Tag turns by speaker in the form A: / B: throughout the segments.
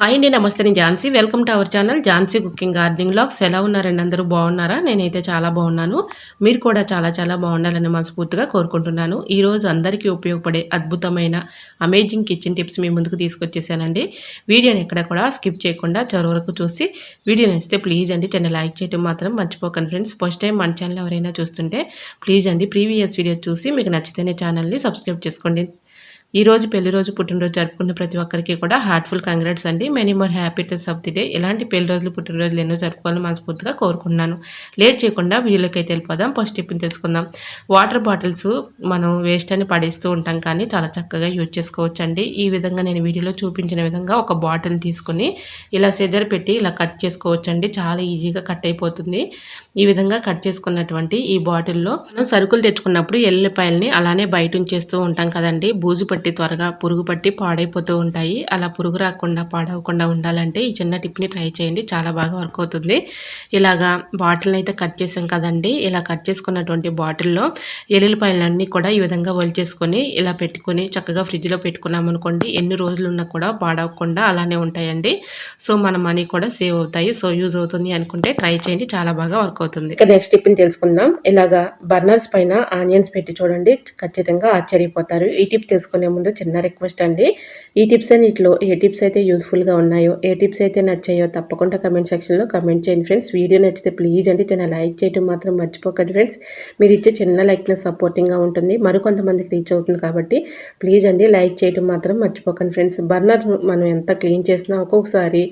A: Hi అండి నమస్తే నేను Jhansi. Welcome to our channel Jhansi cooking gardening logs ఎలా ఉన్నారండి అందరూ? బాగున్నారా? నేనైతే చాలా బాగున్నాను. మీరు కూడా చాలా చాలా బాగుండాలని మనస్ఫూర్తిగా కోరుకుంటున్నాను. ఈరోజు అందరికీ ఉపయోగపడే అద్భుతమైన అమేజింగ్ కిచెన్ టిప్స్ మీ ముందుకు తీసుకొచ్చేసానండి. వీడియోని ఎక్కడ కూడా స్కిప్ చేయకుండా చివరి వరకు చూసి వీడియో నచ్చితే ప్లీజ్ అండి చిన్న లైక్ చేయడం మాత్రం మర్చిపోకండి ఫ్రెండ్స్ ఫస్ట్ టైం మన ఛానల్ ఎవరైనా చూస్తుంటే ప్లీజ్ అండి ప్రీవియస్ వీడియో చూసి మీకు నచ్చితేనే ఛానల్ని సబ్స్క్రైబ్ చేసుకోండి. ఈరోజు పెళ్ళి రోజు పుట్టినరోజు జరుపుకున్న ప్రతి ఒక్కరికి కూడా హార్ట్ఫుల్ కంగ్రాట్స్ అండి. మెనీ మోర్ హ్యాపీటెస్ ఆఫ్ ది డే ఇలాంటి పెళ్ళి రోజులు పుట్టినరోజులు ఎన్నో జరుపుకోవాలని మనస్ఫూర్తిగా కోరుకున్నాను లేట్ చేయకుండా వీడియోలోకి అయితే వెళ్ళిపోదాం. ఫస్ట్ టిప్ని తెలుసుకుందాం. వాటర్ బాటిల్స్ మనం వేస్ట్ అని పడేస్తూ ఉంటాం కానీ చాలా చక్కగా యూజ్ చేసుకోవచ్చు అండి ఈ విధంగా నేను వీడియోలో చూపించిన విధంగా ఒక బాటిల్ని తీసుకుని ఇలా సెదర్ పెట్టి ఇలా కట్ చేసుకోవచ్చు అండి చాలా ఈజీగా కట్ అయిపోతుంది. ఈ విధంగా కట్ చేసుకున్నటువంటి ఈ బాటిల్లో మనం సరుకులు తెచ్చుకున్నప్పుడు ఎల్లిపాయల్ని అలానే బయట ఉంచేస్తూ ఉంటాం కదండి. బూజు పట్టి త్వరగా పురుగు పట్టి పాడైపోతూ ఉంటాయి. అలా పురుగు రాకుండా పాడవకుండా ఉండాలంటే ఈ చిన్న టిప్ని ట్రై చేయండి. చాలా బాగా వర్క్ అవుతుంది. ఇలాగా బాటిల్ని అయితే కట్ చేసాం కదండి. ఇలా కట్ చేసుకున్నటువంటి బాటిల్లో ఎల్లుల్లిపాయలన్నీ కూడా ఈ విధంగా చేసుకొని ఇలా పెట్టుకొని చక్కగా ఫ్రిడ్జ్లో పెట్టుకున్నాం అనుకోండి ఎన్ని రోజులున్నా కూడా పాడవకుండా అలానే ఉంటాయండి. సో మన మనీ కూడా సేవ్ అవుతాయి. సో యూజ్ అవుతుంది అనుకుంటే ట్రై చేయండి. చాలా బాగా వర్క్ అవుతుంది. ఇక నెక్స్ట్ టిప్ని తెలుసుకుందాం. ఇలాగా బర్నర్స్ పైన ఆనియన్స్ పెట్టి చూడండి. ఖచ్చితంగా ఆశ్చర్యపోతారు. ఈ టిప్ తెలుసుకునే ముందు చిన్న రిక్వెస్ట్ అండి. ఈ టిప్స్ అన్నింటిలో ఏ టిప్స్ అయితే యూస్ఫుల్గా ఉన్నాయో ఏ టిప్స్ అయితే నచ్చాయో తప్పకుండా కమెంట్ సెక్షన్లో కమెంట్ చేయండి ఫ్రెండ్స్ వీడియో నచ్చితే ప్లీజ్ అండి చిన్న లైక్ చేయడం మాత్రం మర్చిపోకండి ఫ్రెండ్స్ మీరు ఇచ్చే చిన్న లైక్న సపోర్టింగ్గా ఉంటుంది. మరికొంతమందికి రీచ్ అవుతుంది కాబట్టి ప్లీజ్ అండి లైక్ చేయడం మాత్రం మర్చిపోకండి ఫ్రెండ్స్ బర్నర్ మనం ఎంత క్లీన్ చేసినా ఒక్కొక్కసారి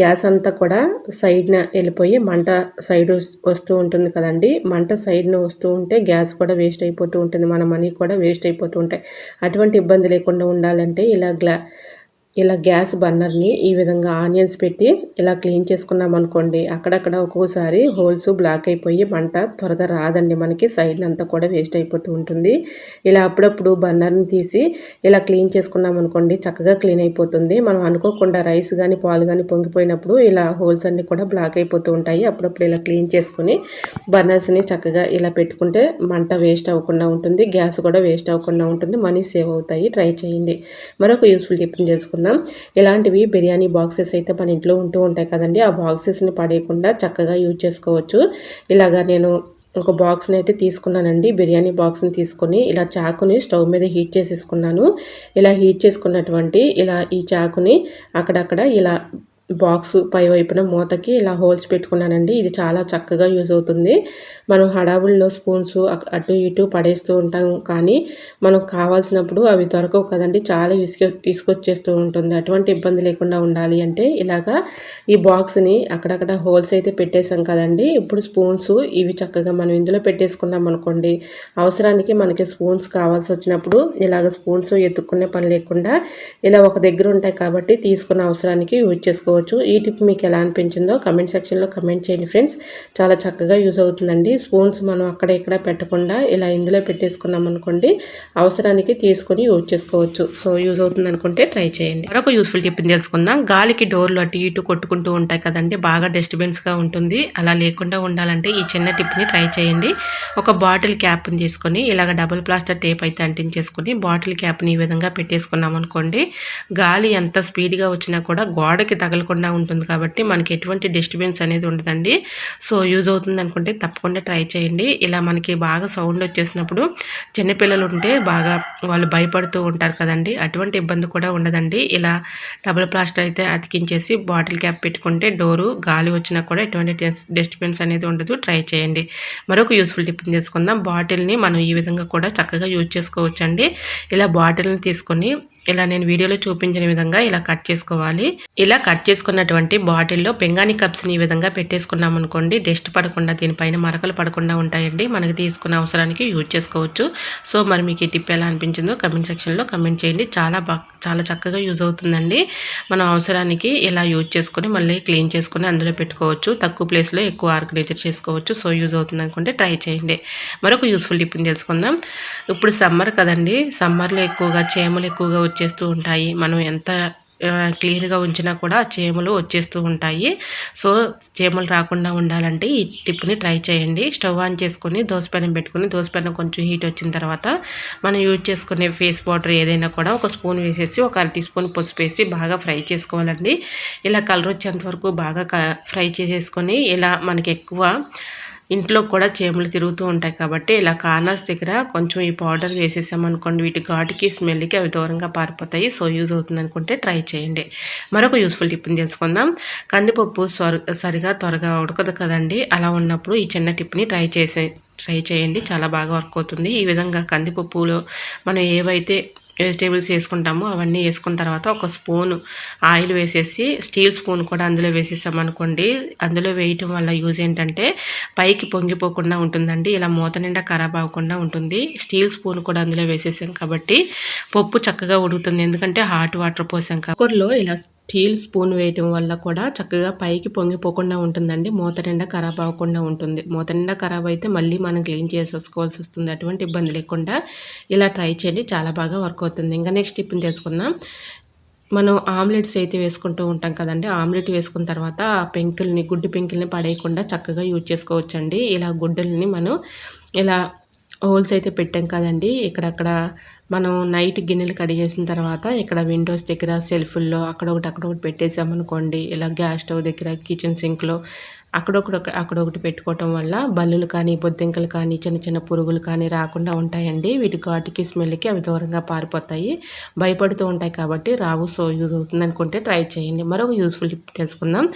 A: గ్యాస్ అంతా కూడా సైడ్న వెళ్ళిపోయి మంట సైడ్ వస్తూ ఉంటుంది కదండి. మంట సైడ్న వస్తూ ఉంటే గ్యాస్ కూడా వేస్ట్ అయిపోతూ ఉంటుంది. మన మనీ కూడా వేస్ట్ అయిపోతూ ఉంటాయి. అటువంటి ఇబ్బంది లేకుండా ఉండాలంటే ఇలా గ్లా ఇలా గ్యాస్ బర్నర్ని ఈ విధంగా ఆనియన్స్ పెట్టి ఇలా క్లీన్ చేసుకున్నాం అనుకోండి అక్కడక్కడ ఒక్కోసారి హోల్స్ బ్లాక్ అయిపోయి మంట త్వరగా రాదండి. మనకి సైడ్ అంతా కూడా వేస్ట్ అయిపోతూ ఉంటుంది. ఇలా అప్పుడప్పుడు బర్నర్ని తీసి ఇలా క్లీన్ చేసుకున్నాం అనుకోండి చక్కగా క్లీన్ అయిపోతుంది. మనం అనుకోకుండా రైస్ కానీ పాలు కానీ పొంగిపోయినప్పుడు ఇలా హోల్స్ అన్నీ కూడా బ్లాక్ అయిపోతూ ఉంటాయి. అప్పుడప్పుడు ఇలా క్లీన్ చేసుకుని బర్నర్స్ని చక్కగా ఇలా పెట్టుకుంటే మంట వేస్ట్ అవ్వకుండా ఉంటుంది గ్యాస్ కూడా వేస్ట్ అవ్వకుండా ఉంటుంది మనీ సేవ్ అవుతాయి. ట్రై చేయండి. మరొక యూస్ఫుల్ టిప్ని తెలుసుకుందాం. చేసుకుందాం ఇలాంటివి బిర్యానీ బాక్సెస్ అయితే మన ఇంట్లో ఉంటూ ఉంటాయి కదండి. ఆ బాక్సెస్ని పడేయకుండా చక్కగా యూజ్ చేసుకోవచ్చు. ఇలాగా నేను ఒక బాక్స్ని అయితే తీసుకున్నానండి. బిర్యానీ బాక్స్ని తీసుకొని ఇలా చాకుని స్టవ్ మీద హీట్ చేసేసుకున్నాను. ఇలా హీట్ చేసుకున్నటువంటి ఇలా ఈ చాకుని అక్కడక్కడ ఇలా బాక్స్ పై వైపున మూతకి ఇలా హోల్స్ పెట్టుకున్నానండి. ఇది చాలా చక్కగా యూజ్ అవుతుంది. మనం హడావుల్లో స్పూన్స్ అటు ఇటు పడేస్తూ ఉంటాం కానీ మనకు కావాల్సినప్పుడు అవి దొరకవు కదండి. చాలా విసుక విసుకొచ్చేస్తూ ఉంటుంది. అటువంటి ఇబ్బంది లేకుండా ఉండాలి అంటే ఇలాగా ఈ బాక్స్ని అక్కడక్కడ హోల్స్ అయితే పెట్టేశాం కదండి. ఇప్పుడు స్పూన్స్ ఇవి చక్కగా మనం ఇందులో పెట్టేసుకున్నాం అనుకోండి. అవసరానికి మనకి స్పూన్స్ కావాల్సి వచ్చినప్పుడు ఇలాగ స్పూన్స్ ఎత్తుక్కునే పని లేకుండా ఇలా ఒక దగ్గర ఉంటాయి కాబట్టి తీసుకున్న అవసరానికి యూజ్ చేసుకోవచ్చు. చేసుకోవచ్చు. ఈ టిప్ మీకు ఎలా అనిపించిందో కమెంట్ సెక్షన్లో కమెంట్ చేయండి ఫ్రెండ్స్. చాలా చక్కగా యూజ్ అవుతుందండి. స్పూన్స్ మనం అక్కడ ఇక్కడ పెట్టకుండా ఇలా ఇందులో పెట్టేసుకున్నాం అనుకోండి అవసరానికి తీసుకొని యూజ్ చేసుకోవచ్చు. సో యూజ్ అవుతుంది అనుకుంటే ట్రై చేయండి. మరొక యూస్ఫుల్ టిప్ తెలుసుకుందాం. గాలికి డోర్లు అటు ఇటు కొట్టుకుంటూ ఉంటాయి కదండి బాగా డస్ట్బిన్స్గా ఉంటుంది. అలా లేకుండా ఉండాలంటే ఈ చిన్న టిప్ని ట్రై చేయండి. ఒక బాటిల్ క్యాప్ని తీసుకొని ఇలాగ డబుల్ ప్లాస్టర్ టేప్ అయితే అంటించేసుకొని బాటిల్ క్యాప్ని ఈ విధంగా పెట్టేసుకున్నాం అనుకోండి గాలి ఎంత స్పీడ్గా వచ్చినా కూడా గోడకి తగలకుండా తగలకుండా ఉంటుంది కాబట్టి మనకి ఎటువంటి డిస్టర్బెన్స్ అనేది ఉండదండి. సో యూజ్ అవుతుంది అనుకుంటే తప్పకుండా ట్రై చేయండి. ఇలా మనకి బాగా సౌండ్ వచ్చేసినప్పుడు చిన్నపిల్లలు ఉంటే బాగా వాళ్ళు భయపడుతూ ఉంటారు కదండి. అటువంటి ఇబ్బంది కూడా ఉండదండి. ఇలా డబుల్ ప్లాస్టర్ అయితే అతికించేసి బాటిల్ క్యాప్ పెట్టుకుంటే డోరు గాలి వచ్చినా కూడా ఎటువంటి డిస్టర్బెన్స్ అనేది ఉండదు. ట్రై చేయండి. మరొక యూస్ఫుల్ టిప్ చేసుకుందాం బాటిల్ని మనం ఈ విధంగా కూడా చక్కగా యూజ్ చేసుకోవచ్చండి. ఇలా బాటిల్ని తీసుకొని ఇలా నేను వీడియోలో చూపించిన విధంగా ఇలా కట్ చేసుకోవాలి. ఇలా కట్ చేసుకున్నటువంటి బాటిల్లో పెంగాని కప్స్ని ఈ విధంగా పెట్టేసుకున్నాం అనుకోండి. డస్ట్ పడకుండా దీనిపైన మరకలు పడకుండా ఉంటాయండి. మనకి తీసుకున్న అవసరానికి యూజ్ చేసుకోవచ్చు. సో మరి మీకు ఈ టిప్ ఎలా అనిపించిందో కమెంట్ సెక్షన్లో కమెంట్ చేయండి. చాలా బాగా చాలా చక్కగా యూజ్ అవుతుందండి. మనం అవసరానికి ఇలా యూజ్ చేసుకుని మళ్ళీ క్లీన్ చేసుకుని అందులో పెట్టుకోవచ్చు. తక్కువ ప్లేస్లో ఎక్కువ ఆర్గనైజర్ చేసుకోవచ్చు. సో యూజ్ అవుతుంది అనుకుంటే ట్రై చేయండి. మరొక యూస్ఫుల్ టిప్ని తెలుసుకుందాం. ఇప్పుడు సమ్మర్ కదండి. సమ్మర్లో ఎక్కువగా చేమలు ఎక్కువగా వచ్చేస్తూ ఉంటాయి. మనం ఎంత క్లీన్గా ఉంచినా కూడా చీమలు వచ్చేస్తూ ఉంటాయి. సో చీమలు రాకుండా ఉండాలంటే ఈ టిప్ని ట్రై చేయండి. స్టవ్ ఆన్ చేసుకొని దోసపైన పెట్టుకుని దోసపైన కొంచెం హీట్ వచ్చిన తర్వాత మనం యూజ్ చేసుకునే ఫేస్ వాటర్ ఏదైనా కూడా ఒక స్పూన్ వేసేసి ఒక అర టీ స్పూన్ పసుపు వేసి బాగా ఫ్రై చేసుకోవాలండి. ఇలా కలర్ వచ్చేంత వరకు బాగా క- ఫ్రై చేసేసుకొని ఇలా మనకి ఎక్కువ ఇంట్లో కూడా చేమలు తిరుగుతూ ఉంటాయి కాబట్టి ఇలా కార్నర్స్ దగ్గర కొంచెం ఈ పౌడర్ వేసేసామనుకోండి వీటి ఘాటుకి స్మెల్కి అవి దూరంగా పారిపోతాయి. సో యూజ్ అవుతుంది అనుకుంటే ట్రై చేయండి. మరొక యూస్ఫుల్ టిప్ని తెలుసుకుందాం. కందిపప్పు సరిగా త్వరగా ఉడకదు కదండి. అలా ఉన్నప్పుడు ఈ చిన్న టిప్ని ట్రై చేసే ట్రై చేయండి. చాలా బాగా వర్క్ అవుతుంది. ఈ విధంగా కందిపప్పులో మనం ఏవైతే వెజిటేబుల్స్ వేసుకుంటాము అవన్నీ వేసుకున్న తర్వాత ఒక స్పూన్ ఆయిల్ వేసేసి స్టీల్ స్పూన్ కూడా అందులో వేసేసామనుకోండి అందులో వేయటం వల్ల యూజ్ ఏంటంటే పైకి పొంగిపోకుండా ఉంటుందండి. ఇలా మూత నిండా ఖరాబ్ అవ్వకుండా ఉంటుంది. స్టీల్ స్పూన్ కూడా అందులో వేసేసాం కాబట్టి పప్పు చక్కగా ఉడుకుతుంది. ఎందుకంటే హాట్ వాటర్ పోసాం కుక్కర్లో ఇలా స్టీల్ స్పూన్ వేయటం వల్ల కూడా చక్కగా పైకి పొంగిపోకుండా ఉంటుందండి. మూత నిండా ఖరాబ్ అవ్వకుండా ఉంటుంది. మూత నిండా ఖరాబ్ అయితే మళ్ళీ మనం క్లీన్ చేసేసుకోవాల్సి వస్తుంది. అటువంటి ఇబ్బంది లేకుండా ఇలా ట్రై చేయండి. చాలా బాగా వర్క్ అవుతుంది. ఇంకా నెక్స్ట్ టిప్ని తెలుసుకుందాం. మనం ఆమ్లెట్స్ అయితే వేసుకుంటూ ఉంటాం కదండి. ఆమ్లెట్ వేసుకున్న తర్వాత ఆ పెంకుల్ని గుడ్డు పెంకుల్ని పడేయకుండా చక్కగా యూజ్ చేసుకోవచ్చండి. ఇలా గుడ్డల్ని మనం ఇలా హోల్స్ అయితే పెట్టాం కదండి. ఇక్కడక్కడ మనం నైట్ గిన్నెలు కడిగేసిన తర్వాత ఇక్కడ విండోస్ దగ్గర సెల్ఫుల్లో అక్కడ ఒకటి అక్కడ ఒకటి పెట్టేసామనుకోండి ఇలా గ్యాస్ స్టవ్ దగ్గర కిచెన్ సింక్లో అక్కడొకటి అక్కడొకటి పెట్టుకోవటం వల్ల బల్లులు కానీ బొద్దింకలు కానీ చిన్న చిన్న పురుగులు కానీ రాకుండా ఉంటాయండి. వీటి ఘాటుకి స్మెల్కి అవి దూరంగా పారిపోతాయి. భయపడుతూ ఉంటాయి కాబట్టి రావు సో యూజ్ అవుతుంది అనుకుంటే ట్రై చేయండి. మరొక యూస్ఫుల్ టిప్ తెలుసుకుందాం.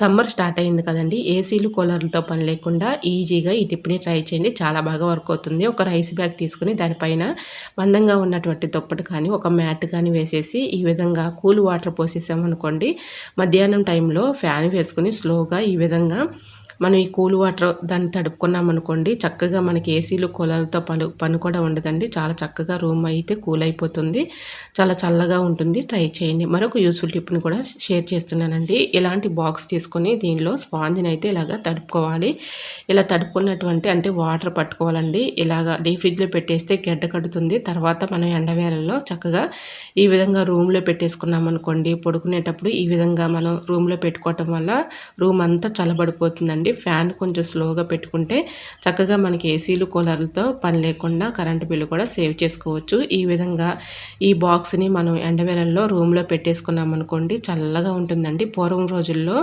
A: సమ్మర్ స్టార్ట్ అయింది కదండి. ఏసీలు కూలర్లతో పని లేకుండా ఈజీగా ఈ టిప్ని ట్రై చేయండి. చాలా బాగా వర్క్ అవుతుంది. ఒక రైస్ బ్యాగ్ తీసుకుని దానిపైన మందంగా ఉన్నటువంటి దుప్పటి కానీ ఒక మ్యాట్ కానీ వేసేసి ఈ విధంగా కూల్ వాటర్ పోసేసామనుకోండి మధ్యాహ్నం టైంలో ఫ్యాన్ వేసుకుని స్లోగా ఈ విధంగా né? మనం ఈ కూల్ వాటర్ దాన్ని తడుపుకున్నాం అనుకోండి చక్కగా మనకి ఏసీలు కూలర్తో పలు పని కూడా ఉండదండి. చాలా చక్కగా రూమ్ అయితే కూల్ అయిపోతుంది. చాలా చల్లగా ఉంటుంది. ట్రై చేయండి. మరొక యూస్ఫుల్ టిప్ని కూడా షేర్ చేస్తున్నానండి. ఇలాంటి బాక్స్ తీసుకొని దీనిలో స్పాంజ్ని అయితే ఇలాగా తడుపుకోవాలి. ఇలా తడుపుకున్నటువంటి అంటే వాటర్ పట్టుకోవాలండి. ఇలాగా డీ ఫ్రిడ్జ్లో పెట్టేస్తే గడ్డ కడుతుంది. తర్వాత మనం ఎండవేళల్లో చక్కగా ఈ విధంగా రూమ్లో పెట్టేసుకున్నాం అనుకోండి పడుకునేటప్పుడు ఈ విధంగా మనం రూమ్లో పెట్టుకోవటం వల్ల రూమ్ అంతా చల్లబడిపోతుందండి. ఫ్యాన్ కొంచెం స్లోగా పెట్టుకుంటే చక్కగా మనకి ఏసీలు కూలర్లతో పని లేకుండా కరెంటు బిల్లు కూడా సేవ్ చేసుకోవచ్చు. ఈ విధంగా ఈ బాక్స్ని మనం ఎండవేళల్లో రూమ్లో పెట్టేసుకున్నాం అనుకోండి చల్లగా ఉంటుందండి. పూర్వం రోజుల్లో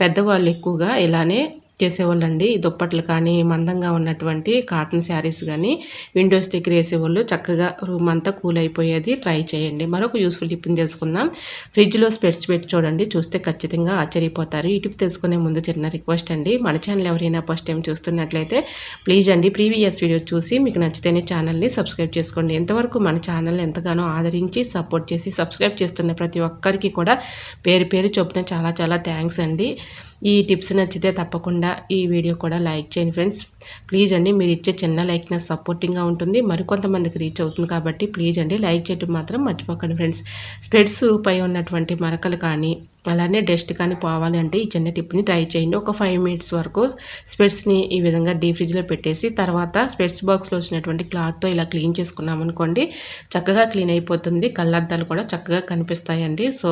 A: పెద్దవాళ్ళు ఎక్కువగా ఇలానే చేసేవాళ్ళండి. ఈ దుప్పట్లు కానీ మందంగా ఉన్నటువంటి కాటన్ శారీస్ కానీ విండోస్ దగ్గర వేసేవాళ్ళు. చక్కగా రూమ్ అంతా కూల్ అయిపోయేది. ట్రై చేయండి. మరొక యూస్ఫుల్ టిప్ని తెలుసుకుందాం. ఫ్రిడ్జ్లో స్పెట్స్ పెట్టి చూడండి. చూస్తే ఖచ్చితంగా ఆశ్చర్యపోతారు. ఈ టిప్ తెలుసుకునే ముందు చిన్న రిక్వెస్ట్ అండి. మన ఛానల్ ఎవరైనా ఫస్ట్ టైం చూస్తున్నట్లయితే ప్లీజ్ అండి ప్రీవియస్ వీడియో చూసి మీకు నచ్చితేనే ఛానల్ని సబ్స్క్రైబ్ చేసుకోండి. ఎంతవరకు మన ఛానల్ ఎంతగానో ఆదరించి సపోర్ట్ చేసి సబ్స్క్రైబ్ చేస్తున్న ప్రతి ఒక్కరికి కూడా పేరు పేరు చొప్పున చాలా చాలా థ్యాంక్స్ అండి. ఈ టిప్స్ నచ్చితే తప్పకుండా ఈ వీడియో కూడా లైక్ చేయండి ఫ్రెండ్స్. ప్లీజ్ అండి మీరు ఇచ్చే చిన్న లైక్ నాకు సపోర్టింగ్గా ఉంటుంది. మరికొంతమందికి రీచ్ అవుతుంది కాబట్టి ప్లీజ్ అండి లైక్ చేయడం మాత్రం మర్చిపోకండి ఫ్రెండ్స్. స్ప్రెడ్స్ పై ఉన్నటువంటి మరకలు కానీ అలానే డస్ట్ కానీ పోవాలి అంటే ఈ చిన్న టిప్ని ట్రై చేయండి. ఒక ఫైవ్ మినిట్స్ వరకు స్పెట్స్ని ఈ విధంగా డీ ఫ్రిడ్జ్లో పెట్టేసి తర్వాత స్పెట్స్ బాక్స్లో వచ్చినటువంటి క్లాత్తో ఇలా క్లీన్ చేసుకున్నామనుకోండి చక్కగా క్లీన్ అయిపోతుంది. కళ్ళద్దాలు కూడా చక్కగా కనిపిస్తాయండి. సో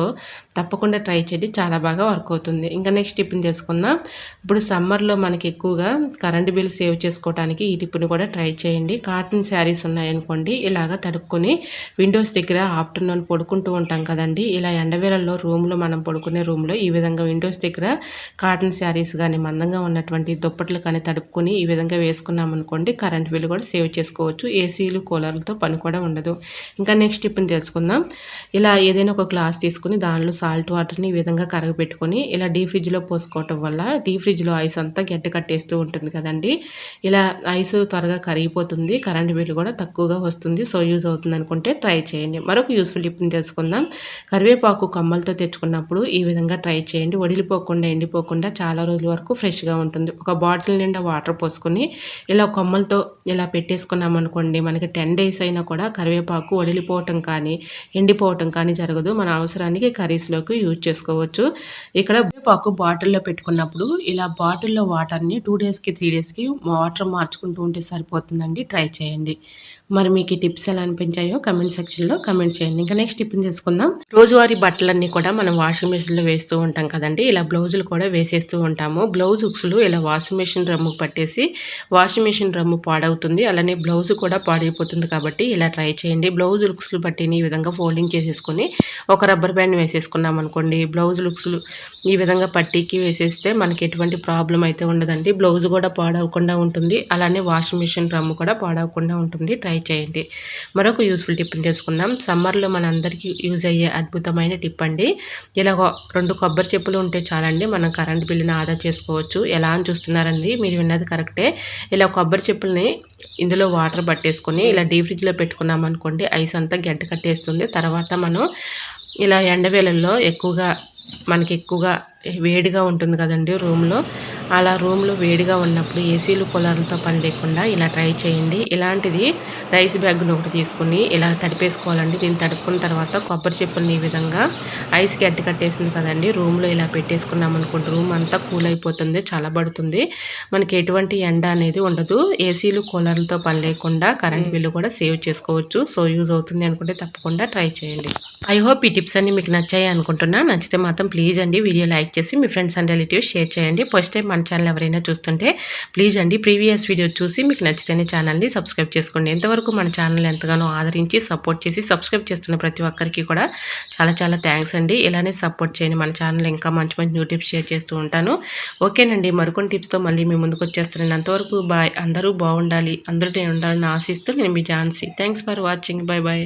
A: తప్పకుండా ట్రై చేయండి. చాలా బాగా వర్క్ అవుతుంది. ఇంకా నెక్స్ట్ టిప్ని తెలుసుకుందాం ఇప్పుడు సమ్మర్లో మనకి ఎక్కువగా కరెంట్ బిల్ సేవ్ చేసుకోవడానికి ఈ టిప్ని కూడా ట్రై చేయండి. కాటన్ శారీస్ ఉన్నాయనుకోండి ఇలాగా తడుక్కొని విండోస్ దగ్గర ఆఫ్టర్నూన్ పడుకుంటూ ఉంటాం కదండి. ఇలా ఎండవేళల్లో రూమ్లో మనం పడుకునే రూమ్లో ఈ విధంగా విండోస్ దగ్గర కాటన్ శారీస్ కానీ మందంగా ఉన్నటువంటి దుప్పట్లు కానీ తడుపుకొని ఈ విధంగా వేసుకున్నాం అనుకోండి కరెంట్ బిల్ కూడా సేవ్ చేసుకోవచ్చు. ఏసీలు కూలర్లతో పని కూడా ఉండదు. ఇంకా నెక్స్ట్ టిప్ని తెలుసుకుందాం. ఇలా ఏదైనా ఒక గ్లాస్ తీసుకుని దానిలో సాల్ట్ వాటర్ని ఈ విధంగా కరగబెట్టుకొని ఇలా డీ ఫ్రిడ్జ్లో పోసుకోవటం వల్ల డీ ఫ్రిడ్జ్లో ఐస్ అంతా గడ్డ కట్టేస్తూ ఉంటుంది కదండి. ఇలా ఐస్ త్వరగా కరిగిపోతుంది కరెంట్ బిల్ కూడా తక్కువగా వస్తుంది. సో యూజ్ అవుతుంది అనుకుంటే ట్రై చేయండి. మరొక యూస్ఫుల్ టిప్ని తెలుసుకుందాం. కరివేపాకు కమ్మలతో తెచ్చుకున్నప్పుడు ఈ విధంగా ట్రై చేయండి. వడిలిపోకుండా ఎండిపోకుండా చాలా రోజుల వరకు ఫ్రెష్గా ఉంటుంది. ఒక బాటిల్ నిండా వాటర్ పోసుకొని ఇలా కొమ్మలతో ఇలా పెట్టేసుకున్నాం అనుకోండి మనకి టెన్ డేస్ అయినా కూడా కరివేపాకు వడిలిపోవటం కానీ ఎండిపోవటం కానీ జరగదు. మన అవసరానికి కర్రీస్లోకి యూజ్ చేసుకోవచ్చు. ఇక్కడ కరివేపాకు బాటిల్లో పెట్టుకున్నప్పుడు ఇలా బాటిల్లో వాటర్ని టూ డేస్కి త్రీ డేస్కి వాటర్ మార్చుకుంటూ ఉంటే సరిపోతుందండి. ట్రై చేయండి. మరి మీకు ఈ టిప్స్ ఎలా అనిపించాయో కమెంట్ సెక్షన్లో కమెంట్ చేయండి. ఇంకా నెక్స్ట్ టిప్ని తెలుసుకుందాం. రోజువారీ బట్టలన్నీ కూడా మనం వాషింగ్ మెషిన్లో వేస్తూ ఉంటాం కదండి. ఇలా బ్లౌజులు కూడా వేసేస్తూ ఉంటాము. బ్లౌజ్ ఉక్సులు ఇలా వాషింగ్ మెషిన్ రమ్ము పట్టేసి వాషింగ్ మెషిన్ రమ్ము పాడవుతుంది. అలానే బ్లౌజ్ కూడా పాడైపోతుంది కాబట్టి ఇలా ట్రై చేయండి. బ్లౌజ్ లుక్స్లు పట్టిని ఈ విధంగా ఫోల్డింగ్ చేసేసుకొని ఒక రబ్బర్ బ్యాండ్ వేసేసుకున్నాం అనుకోండి. బ్లౌజ్ లుక్స్లు ఈ విధంగా పట్టీకి వేసేస్తే మనకి ఎటువంటి ప్రాబ్లం అయితే ఉండదండి. బ్లౌజ్ కూడా పాడవకుండా ఉంటుంది. అలానే వాషింగ్ మెషిన్ రమ్ము కూడా పాడవకుండా ఉంటుంది. ట్రై చేయండి. మరొక యూస్ఫుల్ టిప్ని తెలుసుకుందాం. సమ్మర్లో మన యూజ్ అయ్యే అద్భుతమైన టిప్ అండి. ఇలా రెండు కొబ్బరి చెప్పులు ఉంటే చాలండి. మనం కరెంట్ బిల్లుని ఆదా చేసుకోవచ్చు. ఎలా అని చూస్తున్నారండి? మీరు విన్నది కరెక్టే ఇలా కొబ్బరి చెప్పుల్ని ఇందులో వాటర్ పట్టేసుకొని ఇలా డీ ఫ్రిడ్జ్లో పెట్టుకున్నాం అనుకోండి ఐస్ అంతా గడ్డ కట్టేస్తుంది. తర్వాత మనం ఇలా ఎండవేళల్లో ఎక్కువగా మనకి ఎక్కువగా వేడిగా ఉంటుంది కదండి రూమ్లో. అలా రూమ్లో వేడిగా ఉన్నప్పుడు ఏసీలు కూలర్లతో పని లేకుండా ఇలా ట్రై చేయండి. ఇలాంటిది రైస్ బ్యాగ్ను ఒకటి తీసుకుని ఇలా తడిపేసుకోవాలండి. దీన్ని తడుపుకున్న తర్వాత కొబ్బరి చెప్పుల్ని ఈ విధంగా ఐస్కి అడ్డు కట్టేసింది కదండి. రూమ్లో ఇలా పెట్టేసుకున్నాం అనుకోండి రూమ్ అంతా కూల్ అయిపోతుంది చల్లబడుతుంది మనకి ఎటువంటి ఎండ అనేది ఉండదు. ఏసీలు కూలర్లతో పని లేకుండా కరెంట్ బిల్లు కూడా సేవ్ చేసుకోవచ్చు. సో యూజ్ అవుతుంది అనుకుంటే తప్పకుండా ట్రై చేయండి. ఐ హోప్ ఈ టిప్స్ అన్ని మీకు నచ్చాయి అనుకుంటున్నా నచ్చితే మాత్రం ప్లీజ్ అండి వీడియో లైక్ చేసి మీ ఫ్రెండ్స్ అండ్ రిలేటివ్స్ షేర్ చేయండి. ఫస్ట్ టైం మన ఛానల్ ఎవరైనా చూస్తుంటే ప్లీజ్ అండి ప్రీవియస్ వీడియో చూసి మీకు నచ్చితేనే ఛానల్ని సబ్స్క్రైబ్ చేసుకోండి. ఎంతవరకు మన ఛానల్ ఎంతగానో ఆదరించి సపోర్ట్ చేసి సబ్స్క్రైబ్ చేస్తున్న ప్రతి ఒక్కరికి కూడా చాలా చాలా థ్యాంక్స్ అండి. ఇలానే సపోర్ట్ చేయండి. మన ఛానల్ ఇంకా మంచి మంచి న్యూ టిప్స్ షేర్ చేస్తూ ఉంటాను. ఓకేనండి. మరికొన్ని టిప్స్తో మళ్ళీ మీ ముందుకు వచ్చేస్తున్నాను. అంతవరకు బాయ్ అందరూ బాగుండాలి. అందరూ ఉండాలని ఆశిస్తూ నేను మీ ఛాన్సీ thanks for watching bye bye